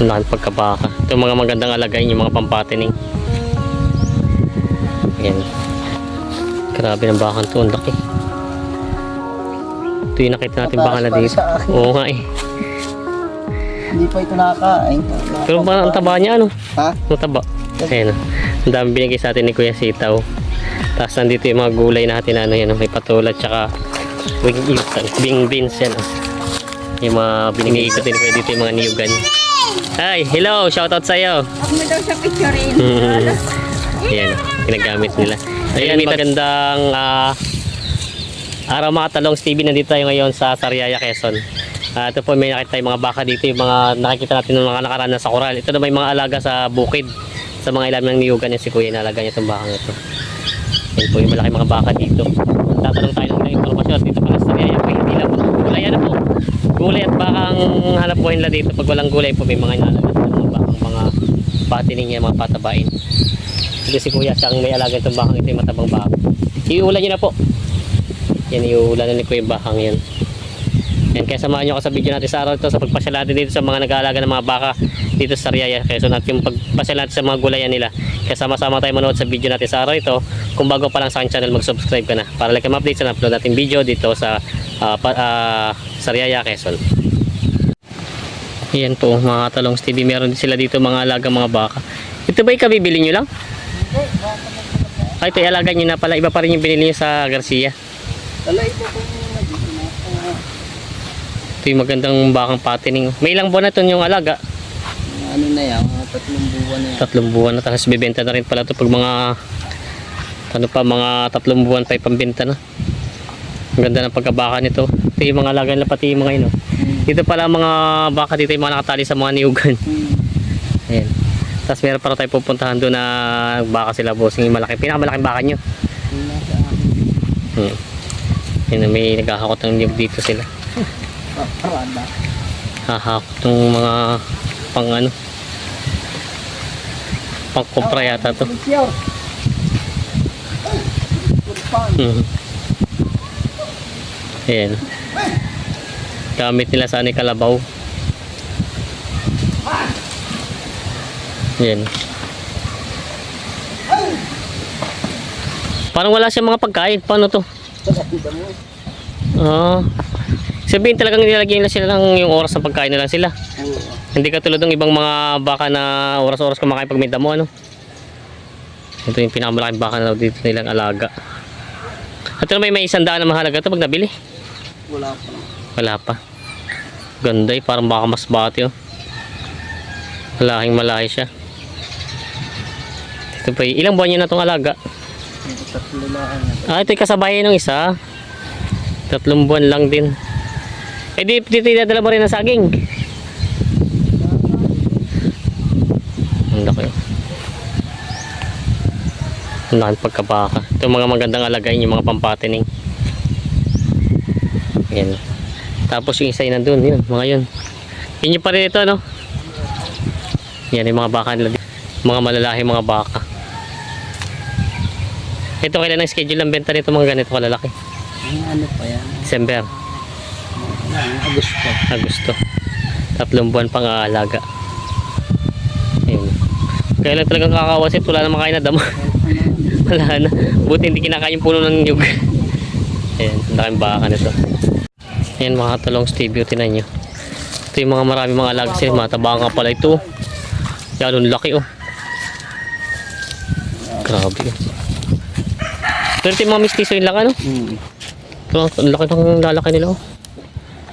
Ang pagkabaka. Ito mga magandang alagayin, yung mga pampatining. Ayan. Grabe ng bakang to, ang laki. Ito yung nakita natin baka na dito. sa. Oo nga eh. Hindi pa ito nakakain. Pero parang ang taba niya ano? Ha? Ang taba. Ayan. Ang dami binigay sa atin ni Kuya Sitaw. Tapos nandito yung mga gulay natin ano yan. May patulat tsaka wing beans yan. oh. Yung mga binigay din Kuya dito yung mga niyugan. Hi! Hello! Shoutout sa'yo! Huwag mo daw siya picturein. Ayan, ginagamit nila. Ayan, magandang ah, araw mga talong Stevie. Nandito tayo ngayon sa Sariaya, Quezon. Ah, ito po may nakita tayong mga baka dito, yung mga nakikita natin ng mga nakaraan na sa koral. Ito na may mga alaga sa bukid. Sa mga ilam ng niyugan niya si Kuya, inalaga niya itong bakang ito. Yan po yung malaki mga baka dito. Tatanong tayo ng ilang informasyon dito pala sa Sariaya. Po, hindi lang po. Gulay ano po. Gulay at baka ang hanap buhay nila dito. Pag walang gulay po, may mga inalaga sa mga bakang mga patining niya, mga patabain. Hindi si Kuya, siyang may alaga itong bakang ito yung matabang baka. Iuulan niyo na po. Yan, iuulan na ni Kuya yung bakang yan. Yan, kaya samahan nyo ako sa video natin sa araw ito sa pagpasyal natin dito sa mga nag-aalaga ng mga baka dito sa Riyaya. Kaya so natin yung pagpasyal natin sa mga gulayan nila. Kaya sama-sama tayo manood sa video natin sa araw ito. Kung bago pa lang sa aking channel, mag-subscribe ka na para like ma-update sa na-upload natin video dito sa ah, pa, ah, sa Riyaya, Quezon. Yan po, mga talong TV. Meron din sila dito mga alaga mga baka. Ito ba yung kabibili nyo lang? Ay, ito alaga nyo na pala. Iba pa rin yung binili nyo sa Garcia. Tala ito. Ah, Ito yung magandang bakang patining. May ilang buwan na ito yung alaga. ano na yan, mga tatlong buwan na yan. Tatlong buwan na tapos bibenta na rin pala ito pag mga ano pa, mga tatlong buwan pa ipambenta na. Ang ganda ng pagkabaka nito. Ito yung mga alaga nila pati yung mga ino. Dito pala mga baka dito yung mga nakatali sa mga niyugan. Hmm. Ayan. Tapos meron para tayo pupuntahan doon na baka sila bossing yung malaki. Pinakamalaking baka nyo. Hmm. Yun, may naghahakot ng niyog dito sila. Ah. Hahakot ng mga pang ano. Pang kumpra yata to. Monsieur. Ay, kurpan. Mhm. Ayan. Gamit nila sa ani kalabaw. Ayan. Parang wala siyang mga pagkain. Paano to? Ah. sabihin talagang nilalagyan nila sila ng yung oras ng pagkain na lang sila. Hindi katulad ng ibang mga baka na oras-oras kumakain pag may damo ano. Ito yung pinakamalaking baka na dito nilang alaga. At may may isang daan na mahalaga ito pag nabili. Wala pa. Wala pa. Ganda eh, parang baka mas bati oh. Malahing malahi siya. Ito pa, ilang buwan na itong alaga? Ah, ito yung kasabay ng isa. Tatlong buwan lang din. Eh di, dito idadala mo rin ng saging. Ang laki oh. Ang laki pagkabaka. Ito mga magandang alagayin, yung mga pampatining. Yan. Tapos yung isa yun nandun, yun, mga yun. Yun yung pa rin ito, no? Yan yung mga baka nila. Mga malalaki mga baka. Ito kailan ang schedule ng benta nito mga ganito kalalaki? Yung ano pa yan. December, Ano, Agosto. Agosto. Tatlong buwan pang aalaga. Ayun. Kailan talagang kakawasit, wala na makain na damo. wala na. Buti hindi kinakain yung puno ng nyug. Ayan, ang laking baka nito. Ayan mga talong Stevie, tinan nyo. Ito yung mga marami mga alaga sila. Mataba nga pala ito. Yan, ang laki oh. Grabe oh. Pero ito yung mga mistiso yung lang ano. Hmm. Ito, ang laki ng lalaki nila oh.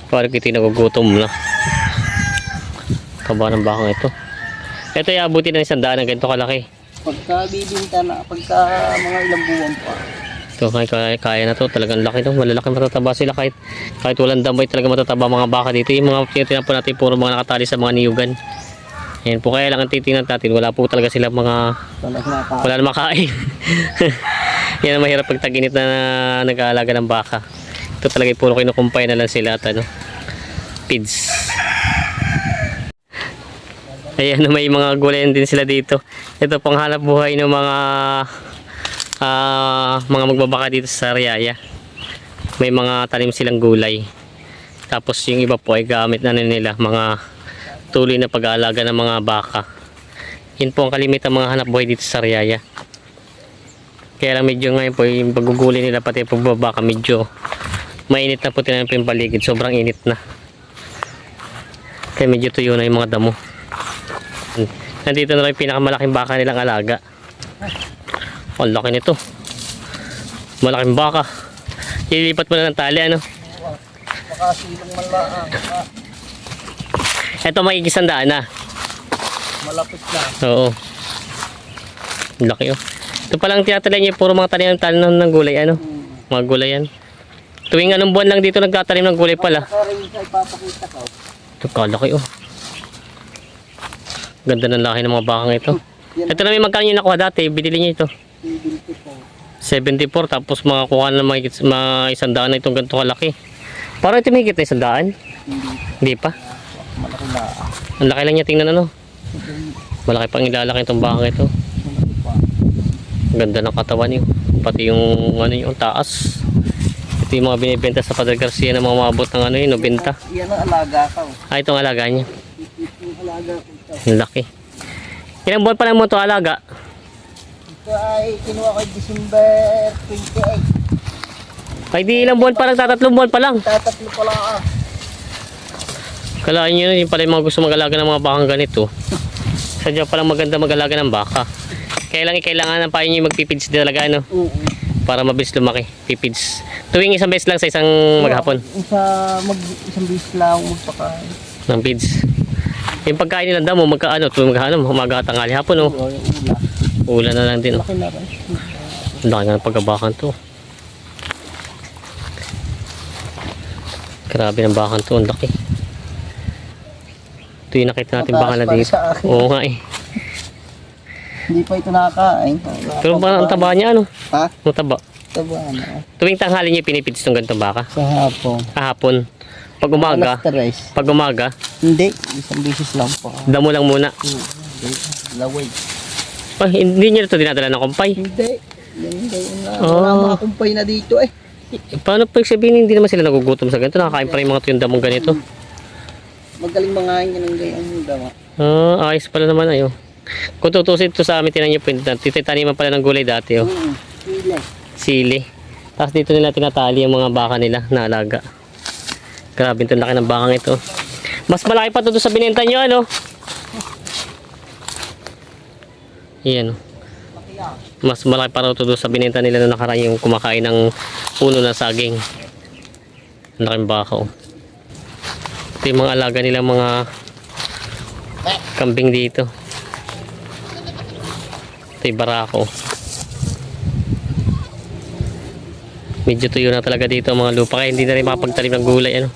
Parang kita nagugutom na. Kaba ng bakang ito. Ito yung abuti ng isang daan ng ganito kalaki. Pagka bibinta na, pagka mga ilang buwan pa. Ito kaya, kaya, kaya na to. Talagang laki to. Malalaki matataba sila kahit kahit walang damay talaga matataba mga baka dito. Yung mga tinitingnan po natin puro mga nakatali sa mga niyugan. Yan po kaya lang ang titingnan natin. Wala po talaga sila mga wala na makain. Yan ang mahirap pag taginit na nag-aalaga ng baka. Ito talaga puro kinukumpay na lang sila at ano, pids. Ayan, may mga gulayan din sila dito. Ito pang hanap buhay ng mga ah, mga magbabaka dito sa Riyaya. May mga tanim silang gulay. Tapos yung iba po ay gamit na nila mga tuloy na pag-aalaga ng mga baka. Yun po ang kalimitan mga hanap buhay dito sa Riyaya. Kaya lang medyo ngayon po yung paguguli nila pati pagbabaka medyo mainit na po tinanin po yung paligid. Sobrang init na. Kaya medyo tuyo na yung mga damo. Nandito na rin pinakamalaking baka nilang alaga. Ang laki nito. Malaking baka. Ililipat mo na ng tali ano. Makasilang malaang. Ah, Ito makikisandaan na. malapit na. Oo. Ang Laki oh. Ito palang tinatalim niya puro mga tanim ng tanim ng gulay ano. Mga gulay yan. Tuwing anong buwan lang dito nagtatanim ng gulay pala. Ito kalaki oh. Ganda ng laki ng mga bakang ito. Ito na may magkano yung nakuha dati. Binili niya ito. Ang binti ko. 74 tapos makakuha na mga, mga isang daan na itong ganito kalaki. Parang ito may na isang daan. Hindi. Hindi pa. Malaki na. Ang laki lang niya tingnan ano. Malaki pang ilalaki itong bakang ito. Ganda ng katawan niyo. Pati yung ano yung taas. Ito yung mga binibenta sa Padre Garcia na mga maabot ng ano yun, 90. Yan ang alaga ko. Ah, itong alaga niya. Ang laki. Ilang buwan pa lang mo ito alaga? Ito ay kinuha ko December 28. Ay di ilang buwan pa lang, tatatlong buwan pa lang. Tatatlo pala ah. Kalaan nyo yun pala yung mga gusto mag-alaga ng mga bakang ganito. Sadya palang maganda mag-alaga ng baka. Kaya lang kailangan ng payo nyo yung magpipids talaga ano, Oo. para mabilis lumaki. Pipids. Tuwing isang beses lang sa isang maghapon Isa, mag, isang bis lang magpakain. ng pids. Yung pagkain nila damo, magkaano, tuwing magkano, umaga tanghali hapon oh. Oo, yung. Ulan na lang din oh. Laki na ng pagkabakan to. Grabe ng bakan to, ang laki. Ito yung nakita natin bakan na dito. Oo nga eh. Hindi pa ito nakakain. Pero parang ang taba niya ano? Ha? Ang taba. Taba na. Tuwing tanghali niya pinipitis ng ganitong baka. Sa hapon. Kahapon. Pag umaga, pag umaga, Hindi. Isang bisis lang po. damo lang muna. Hindi. Laway. Ay, hindi niya ito dinadala ng kumpay. Hindi. Hindi. Na, Oh. Wala mga kumpay na dito eh. Paano pag sabihin hindi naman sila nagugutom sa ganito? Nakakain pa rin mga tuyong damong ganito. Magaling mga yan ng gayang dama. Ah, ayos pala naman ayo. Kung tutusin ito sa amin, tinan niyo po, titaniman pala ng gulay dati oh. Hmm. Sila. sili. Tapos dito nila tinatali ang mga baka nila na alaga. Grabe itong laki ng bakang ito. Mas malaki pa ito sa binenta nyo, ano? Yan. oh. Mas malaki pa ito doon sa binenta nila na nakaraan yung kumakain ng puno ng saging. Ang laking baka, oh. Ito yung mga alaga nila mga kambing dito. Ito yung barako. Medyo tuyo na talaga dito ang mga lupa kaya hindi na rin makapagtanim ng gulay ano.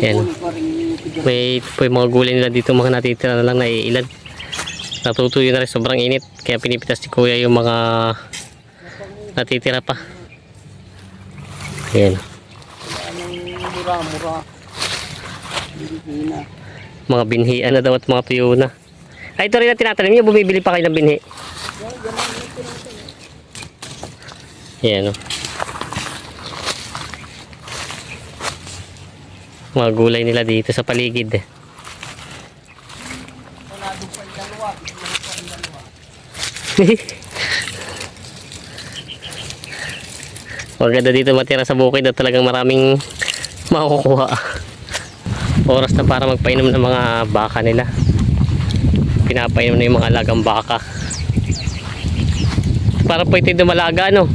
Yan. Kukunin pa rin yung kudyan. May yung mga gulay nila dito mga natitira na lang na iilan. Natutuyo na rin sobrang init kaya pinipitas ni kuya yung mga natitira pa. Yan. Anong mura-mura. Hindi na. Mga binhian na daw at mga tuyo na. Ay ito rin ang tinatanim niyo. Bumibili pa kayo ng binhi. Yan o. Mga gulay nila dito sa paligid. eh. Maganda dito matira sa bukid at talagang maraming makukuha. Oras na para magpainom ng mga baka nila. Pinapainom na yung mga alagang baka. Para po ito dumalaga ano?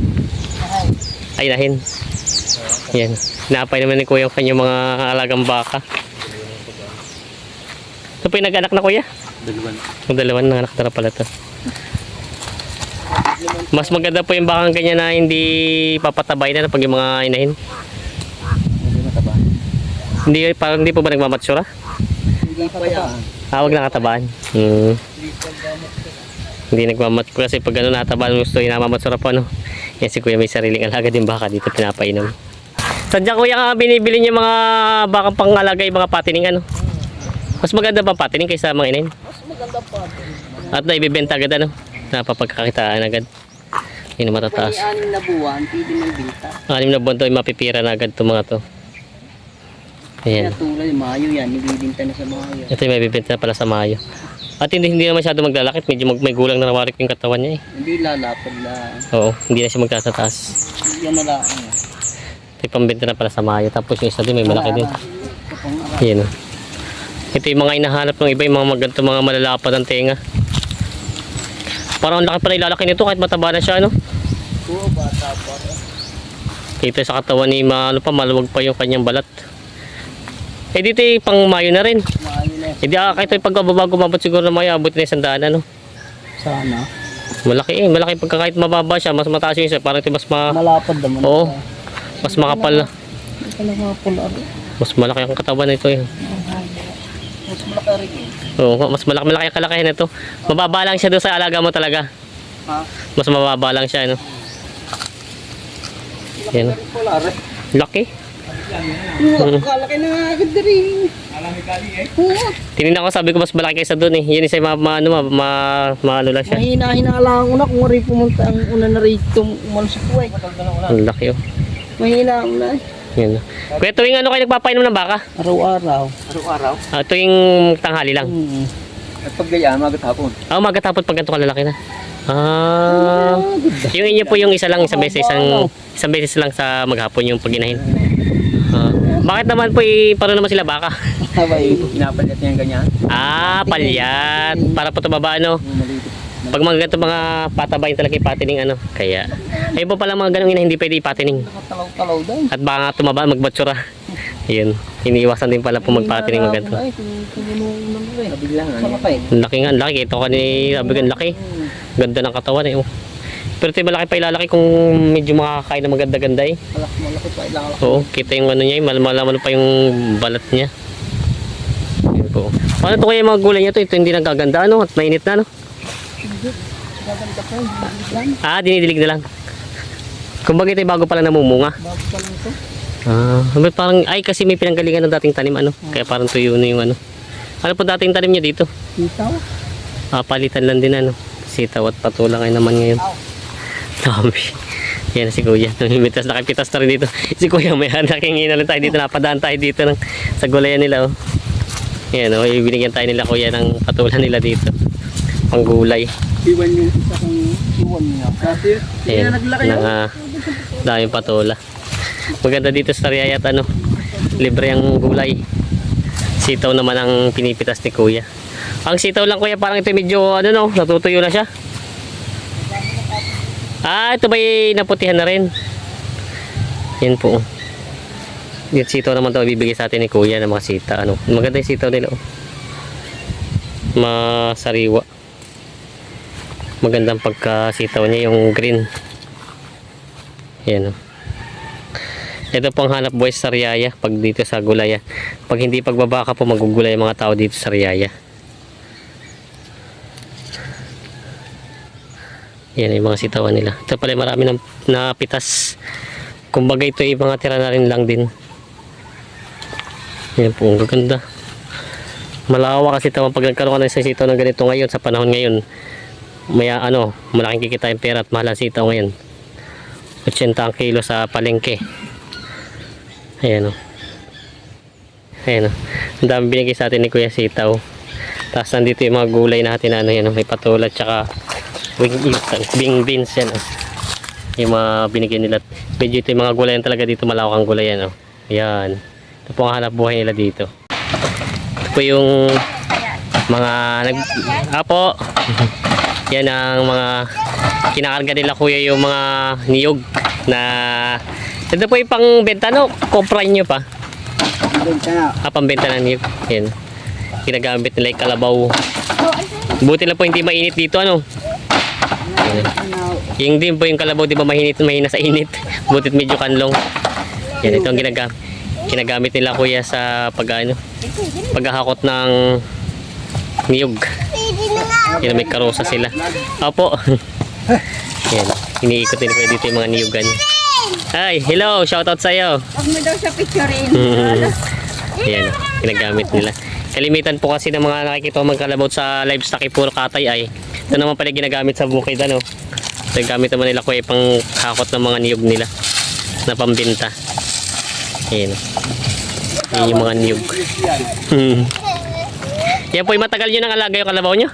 Ay nahin. Yan. Pinapainom na ni kuya yung kanyang mga alagang baka. Ito po yung nag-anak na kuya? Dalawan. Dalawan na anak na pala to. Mas maganda po yung bakang ganyan na hindi papatabay na pag yung mga inahin. Hindi mataba. Hindi, parang hindi po ba nagmamatsura? Pa. Ah, wag nakatabaan. Hmm. Hindi nagmamat ko kasi pag ano natabaan gusto yung namamatsura po ano. Yan si kuya may sariling alaga din baka dito pinapainom. Sadya kuya nga binibili niya mga baka pangalaga yung mga patining ano. Mas maganda ba patining kaysa mga inahin? Mas maganda pa. At naibibenta agad ano. Napapagkakitaan agad. Yun ang May matataas. anim na buwan, pwede may binta. Anim na buwan to mapipira na agad itong mga to. Ayan. Kaya tulad, Mayo yan, nilibinta na sa Mayo. Ito yung may bibenta na pala sa Mayo. At hindi, hindi na masyado maglalakit. Medyo mag, may gulang na nawarik yung katawan niya eh. Hindi lalapad lang. Oo, hindi na siya magtataas. Yan na lang. Ito yung pambenta na pala sa Mayo. Tapos yung isa din, may malaki din. Kapang ara. Yan oh. Ito yung mga hinahanap ng iba, yung mga maganto, mga malalapad ang tenga. Parang ang laki pa na ilalaki nito kahit mataba na siya, ano? Oo, bata pa. Dito sa katawan ni ma, ano pa, maluwag pa yung kanyang balat. Eh dito eh, pang Mayo na rin. Mayo na. Eh di ah, kahit pag babago mabot siguro na Mayo, abot na isang daan, ano? Sana. Malaki eh, malaki pagka kahit mababa siya, mas mataas yung isa, parang ito mas ma, Malapad naman. Oo. mas makapal, mas malaki ang katawan nito eh. Mas malaki rin eh. Oo, mas malaki, malaki ang kalakihan nito. Mababa lang siya doon sa alaga mo talaga. Ha? Mas mababa lang siya, ano? Yan. Laki. Oo, kalaki na agad rin. Oo. Tinignan ko, sabi ko mas malaki kaysa doon eh. Yan isa ma, ma, ano, ma, ma, ma, ano lang siya. Mahina-hina lang una kung rin pumunta ang una na rito umalis sa kuway. Ang laki oh. Mahina una eh. Yan. Kuya, tuwing ano kayo nagpapainom ng baka? Araw-araw. Araw-araw? Ah, tuwing tanghali lang. Hmm. At pag gayaan, magat hapon. Ah, umaga tapos pag ganito kalalaki na. Ah. Yung inyo po yung isa lang, isang beses, isang, isang beses lang sa maghapon yung paginahin. Ah. Bakit naman po eh, paano naman sila baka? Sabay, pinapalit niya ganyan. Ah, palyat. Para po tumaba ano. Maliit. Pag mga ganito mga patabay talaga ipatining ano. Kaya, ay po pala mga ganong ina hindi pwede ipatining. Nakatalaw-talaw daw. At baka nga tumaba, magbatsura. Yun. Iniiwasan din pala po magpatining ng ganito. Ay, eh. Laki. Ang laki nga, laki. Ito ka ni, sabi laki. Ganda ng katawan eh. Oh. Pero ito yung malaki pa ilalaki kung medyo makakain na maganda-ganda eh. Malaki, malaki pa. Ilang laki. Oo, kita yung ano niya, eh, mal malaman pa yung balat niya. Yun po. Paano to kaya yung mga gulay niya to? Ito hindi nagaganda ano at mainit na no? Gaganda pa yun. Biglan. Ah, dinidilig na lang. Kumbaga ito bago pala namumunga. Bago pa lang ito. Ah, may parang, ay kasi may pinanggalingan ng dating tanim ano. Kaya parang tuyo na yung ano. Ano po dating tanim niya dito? Sitaw. Ah, palitan lang din ano. Sitaw at patulang ay naman ngayon. Dami. Yan si Kuya. Namimitas, nakapitas na rin dito. Si Kuya may nakingi na tayo dito. Napadaan tayo dito ng, sa gulayan nila. Oh. Yan oh, ibinigyan tayo nila Kuya ng patulan nila dito. Pang gulay. Iwan yung isa kong iwan niya. Kasi, Ayan, naglaki ng uh, daming patula. Maganda dito sa Riyayat ano, libre ang gulay. Sitaw naman ang pinipitas ni Kuya. Ang sitaw lang Kuya, parang ito medyo ano no, natutuyo na siya. Ah, ito ba'y naputihan na rin? Yan po. Yung sitaw naman daw ibibigay sa atin ni Kuya ng mga sita. Ano, maganda yung sitaw nila. Oh. Masariwa. Magandang pagkasitaw niya yung green. Yan. oh. Ito pong hanap buhay sa Riyaya pag dito sa Gulaya. Pag hindi pagbabaka po magugulay mga tao dito sa Riyaya. Yan yung mga sitawan nila. Ito pala marami ng napitas. Kumbaga ito ay mga tira na rin lang din. Yan po, ang gaganda. Malawak kasi ito pag nagkaroon ka ng sitaw ng ganito ngayon sa panahon ngayon. May ano, malaking kikita yung pera at mahal ang sitaw ngayon. 80 ang kilo sa palengke. Ayan o. Ayan o. Ang dami binigay sa atin ni Kuya Sitaw. Tapos nandito yung mga gulay natin na ano yan. o. May patulat tsaka wing, bing beans yan o. Yung mga binigay nila. Medyo ito yung mga gulay yan talaga dito. Malawak ang gulay yan o. Ayan. Ito po ang hanap buhay nila dito. Ito po yung mga nag... Apo! yan ang mga kinakarga nila kuya yung mga niyog na ito po yung pang benta no? Kopra nyo pa? Benta na. ah pang benta ng niyog. Yan. Ginagamit nila yung kalabaw. Buti lang po hindi mainit dito ano? Yung din po yung kalabaw di ba mahinit mahina sa init? Butit medyo kanlong. Yan ito ang ginagamit ginagamit nila kuya sa pag ano paghahakot ng niyog yan may karosa sila opo yan iniikot nila kuya dito yung mga niyugan Hi, hello, shoutout sa'yo. Huwag mo daw siya picturein. Yan, ginagamit nila. Kalimitan po kasi ng mga nakikita ko magkalabot sa livestock ay puro katay ay. Ito naman pala ginagamit sa bukid ano. Ito gamit naman nila kuya pang hakot ng mga niyog nila na pambinta. Ayan. Yan yung mga niyog. Hmm. Yan po matagal nyo nang alaga yung kalabaw nyo?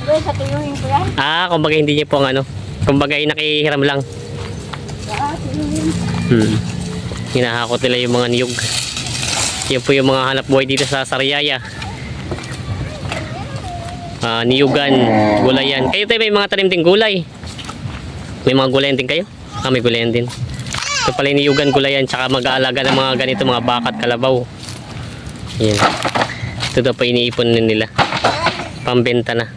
Bro, sa tuyuhin ko yan. Ah, kumbaga hindi nyo po ang ano. Kumbaga nakihiram lang. Ah, tuyuhin. Hmm. Hinahakot nila yung mga niyog. Yan po yung mga hanap buhay dito sa Sariaya. Ah, niyugan, gulayan. Kayo tayo may mga tanim ding gulay. May mga gulayan din kayo? Ah, may gulayan din. Ito pala yung niyugan, gulayan, tsaka mag-aalaga ng mga ganito, mga bakat, kalabaw. Yan. Ito daw pa iniipon din nila. Pambenta na.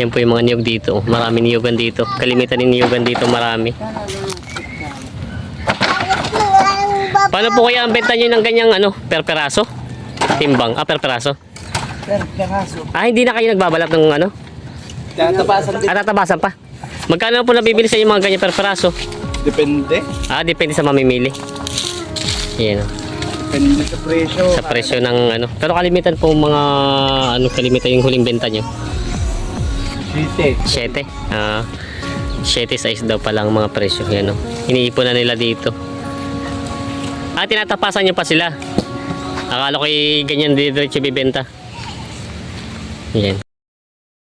Yan po yung mga niyog dito. Marami niyugan dito. Kalimitan ng niyugan dito, marami. Paano po kaya ang benta nyo ng ganyang ano, per peraso? Timbang, ah, per peraso. Per peraso. Ah, hindi na kayo nagbabalat ng ano? Tatapasan din. Ah, tatabasan pa. Magkano po nabibili sa inyo mga ganyan per peraso? Depende. Ah, depende sa mamimili. Yan, oh. Depende sa presyo. sa presyo ng ano. Pero kalimitan po mga ano kalimitan yung huling benta nyo. Site. 7. Ah, 7 size daw pa lang mga presyo. Yan, oh. Iniipon na nila dito. Ah, tinatapasan nyo pa sila. Akala ko ganyan diretso bibenta. Yan.